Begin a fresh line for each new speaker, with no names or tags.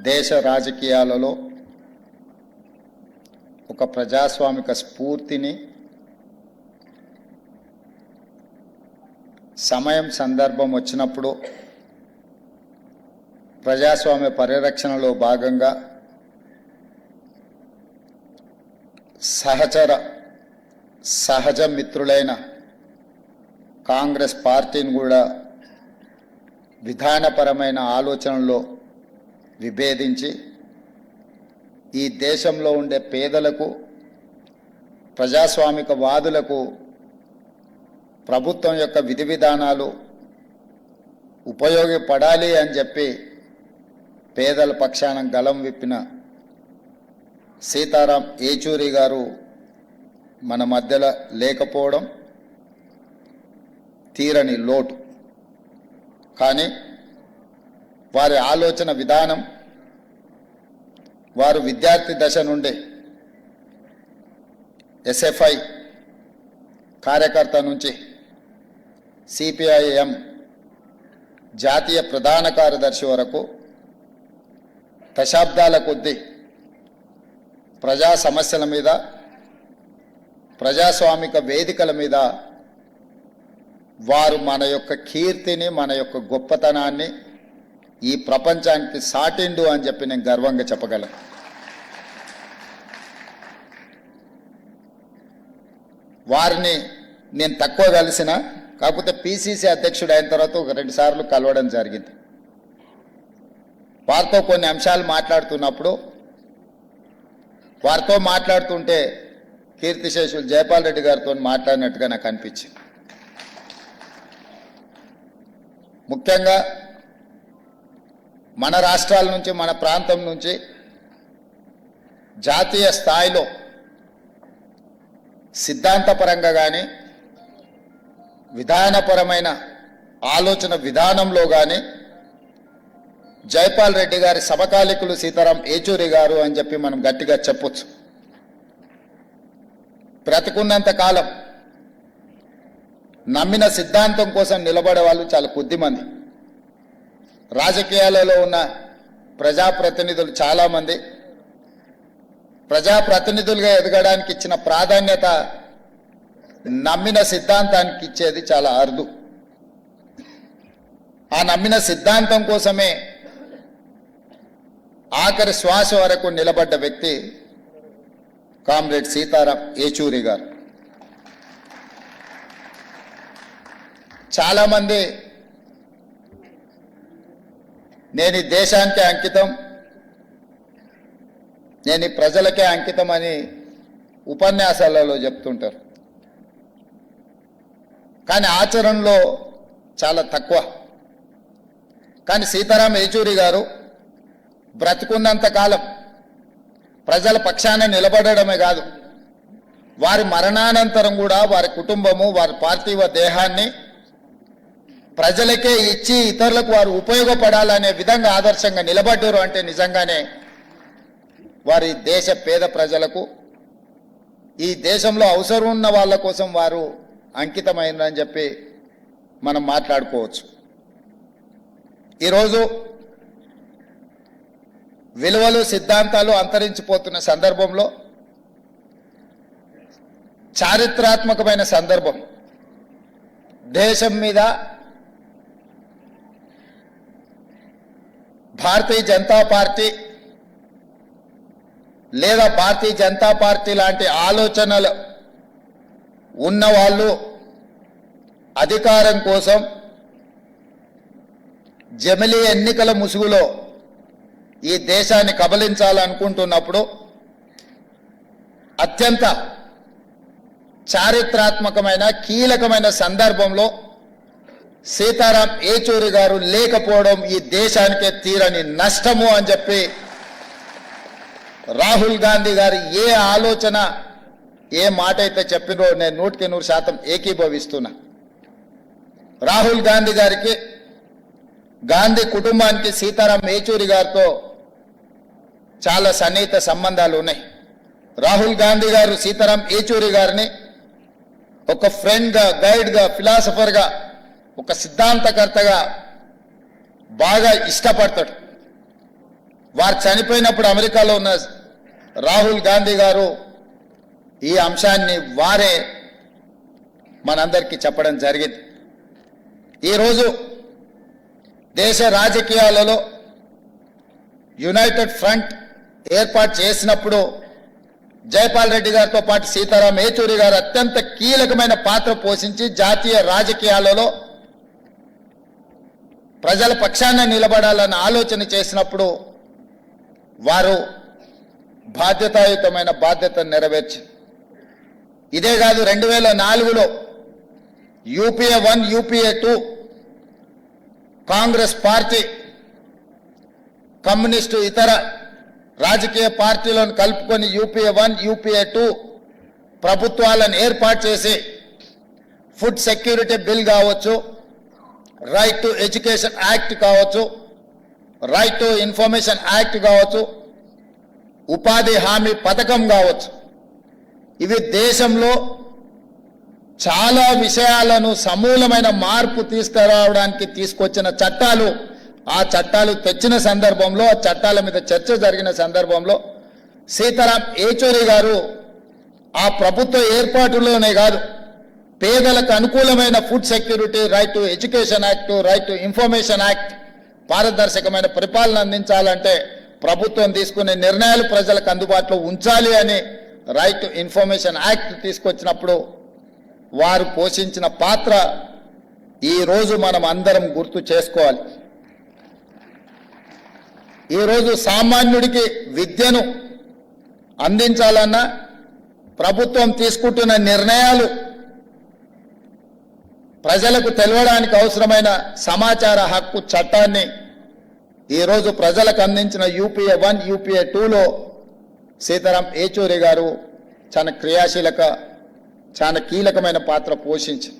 దేశ రాజకీయాలలో ఒక ప్రజాస్వామిక స్ఫూర్తిని సమయం సందర్భం వచ్చినప్పుడు ప్రజాస్వామ్య పరిరక్షణలో భాగంగా సహచర సహజ మిత్రులైన కాంగ్రెస్ పార్టీని కూడా విధానపరమైన ఆలోచనలో విభేదించి ఈ దేశంలో ఉండే పేదలకు ప్రజాస్వామిక వాదులకు ప్రభుత్వం యొక్క విధి విధానాలు ఉపయోగపడాలి అని చెప్పి పేదల పక్షాన గలం విప్పిన సీతారాం ఏచూరి గారు మన మధ్యలో లేకపోవడం తీరని లోటు. కానీ వారి ఆలోచన విధానం వారు విద్యార్థి దశ నుండి ఎస్ఎఫ్ఐ కార్యకర్త నుంచి సిపిఐఎం జాతీయ ప్రధాన కార్యదర్శి వరకు దశాబ్దాల కొద్దీ ప్రజా సమస్యల మీద ప్రజాస్వామిక వేదికల మీద వారు మన యొక్క కీర్తిని మన యొక్క గొప్పతనాన్ని ఈ ప్రపంచానికి సాటిండు అని చెప్పి నేను గర్వంగా చెప్పగలను. వారిని నేను తక్కువ కలిసిన కాకపోతే పిసిసి అధ్యక్షుడు అయిన తర్వాత ఒక రెండు సార్లు కలవడం జరిగింది. వారితో కొన్ని అంశాలు మాట్లాడుతున్నప్పుడు వారితో మాట్లాడుతుంటే కీర్తిశేషులు జయపాల్ రెడ్డి గారితో మాట్లాడినట్టుగా నాకు అనిపించింది. ముఖ్యంగా మన రాష్ట్రాల నుంచి మన ప్రాంతం నుంచి జాతీయ స్థాయిలో సిద్ధాంతపరంగా కానీ విధానపరమైన ఆలోచన విధానంలో కానీ జైపాల్ రెడ్డి గారి సమకాలికులు సీతారాం ఏచూరి గారు అని చెప్పి మనం గట్టిగా చెప్పొచ్చు. బ్రతికున్నంత కాలం నమ్మిన సిద్ధాంతం కోసం నిలబడే వాళ్ళు చాలా కొద్దిమంది. రాజకీయాలలో ఉన్న ప్రజాప్రతినిధులు చాలామంది. ప్రజాప్రతినిధులుగా ఎదగడానికి ఇచ్చిన ప్రాధాన్యత నమ్మిన సిద్ధాంతానికి ఇచ్చేది చాలా అరుదు. ఆ నమ్మిన సిద్ధాంతం కోసమే ఆఖరి శ్వాస వరకు నిలబడ్డ వ్యక్తి కామ్రేడ్ సీతారాం ఏచూరి గారు. చాలామంది నేను ఈ దేశానికి అంకితం. నేను ఈ ప్రజలకే అంకితం అని ఉపన్యాసాలలో చెప్తుంటారు. కానీ ఆచరణలో చాలా తక్కువ. కానీ సీతారాం ఏచూరి గారు బ్రతుకున్నంత కాలం ప్రజల పక్షాన నిలబడడమే కాదు వారి మరణానంతరం కూడా వారి కుటుంబము వారి పార్థివ దేహాన్ని ప్రజలకే ఇచ్చి ఇతరులకు వారు ఉపయోగపడాలనే విధంగా ఆదర్శంగా నిలబడ్డారు అంటే నిజంగానే వారి దేశ పేద ప్రజలకు ఈ దేశంలో అవసరం ఉన్న వాళ్ళ కోసం వారు అంకితమైందని చెప్పి మనం మాట్లాడుకోవచ్చు. ఈరోజు విలువలు సిద్ధాంతాలు అంతరించిపోతున్న సందర్భంలో చారిత్రాత్మకమైన సందర్భం దేశం మీద భారతీయ జనతా పార్టీ లేదా భారతీయ జనతా పార్టీ లాంటి ఆలోచనలు ఉన్నవాళ్ళు అధికారం కోసం జమిలీ ఎన్నికల ముసుగులో ఈ దేశాన్ని కబలించాలనుకుంటున్నప్పుడు అత్యంత చారిత్రాత్మకమైన కీలకమైన సందర్భంలో సీతారాం ఏచూరి గారు లేకపోవడం ఈ దేశానికే తీరని నష్టము అని చెప్పి రాహుల్ గాంధీ గారు ఏ ఆలోచన ఏ మాట అయితే చెప్పినో నేను నూటికి నూరు శాతం ఏకీభవిస్తున్నా. రాహుల్ గాంధీ గారికి గాంధీ కుటుంబానికి సీతారాం ఏచూరి గారితో చాలా సన్నిహిత సంబంధాలు ఉన్నాయి. రాహుల్ గాంధీ గారు సీతారాం ఏచూరి గారిని ఒక ఫ్రెండ్గా గైడ్గా ఫిలాసఫర్గా ఒక సిద్ధాంతకర్తగా బాగా ఇష్టపడతాడు. వారు చనిపోయినప్పుడు అమెరికాలో ఉన్న రాహుల్ గాంధీ గారు ఈ అంశాన్ని వారే మనందరికీ చెప్పడం జరిగింది. ఈరోజు దేశ రాజకీయాలలో యునైటెడ్ ఫ్రంట్ ఏర్పాటు చేసినప్పుడు జయపాల్ రెడ్డి గారితో పాటు సీతారాం ఏచూరి గారు అత్యంత కీలకమైన పాత్ర పోషించి జాతీయ రాజకీయాలలో ప్రజల పక్షాన నిలబడాలని ఆలోచన చేసినప్పుడు వారు బాధ్యతాయుతమైన బాధ్యతను నెరవేర్చి ఇదే కాదు రెండు వేల నాలుగులో UPA one UPA two Congress party communist ఇతర రాజకీయ పార్టీలను కలుపుకొని యూపీఏ వన్ యూపీఏ టూ ప్రభుత్వాలను ఏర్పాటు చేసి ఫుడ్ సెక్యూరిటీ బిల్ కావచ్చు రైట్ టు ఎడ్యుకేషన్ యాక్ట్ కావచ్చు రైట్ టు ఇన్ఫర్మేషన్ యాక్ట్ కావచ్చు ఉపాధి హామీ పథకం కావచ్చు. ఇవి దేశంలో చాలా విషయాలను సమూలమైన మార్పు తీసుకురావడానికి తీసుకొచ్చిన చట్టాలు ఆ చట్టాలు తెచ్చిన సందర్భంలో ఆ చట్టాల మీద చర్చ జరిగిన సందర్భంలో సీతారాం ఏచూరి గారు ఆ ప్రభుత్వ ఏర్పాటులోనే కాదు పేదలకు అనుకూలమైన food security right to education act right to information act పారదర్శకమైన పరిపాలన అందించాలంటే ప్రభుత్వం తీసుకునే నిర్ణయాలు ప్రజలకు అందుబాటులో ఉంచాలి అని రైట్ టు ఇన్ఫర్మేషన్ యాక్ట్ తీసుకొచ్చినప్పుడు వారు పోషించిన పాత్ర ఈరోజు మనం అందరం గుర్తు చేసుకోవాలి. ఈరోజు సామాన్యుడికి విద్యను అందించాలన్నా ప్రభుత్వం తీసుకుంటున్న నిర్ణయాలు ప్రజలకు తెలవడానికి అవసరమైన సమాచార హక్కు చట్టాన్ని ఈరోజు ప్రజలకు అందించిన యూపీఏ వన్ యూపీఏ టూలో సీతారాం ఏచూరి గారు చాలా క్రియాశీలక చాలా కీలకమైన పాత్ర పోషించారు.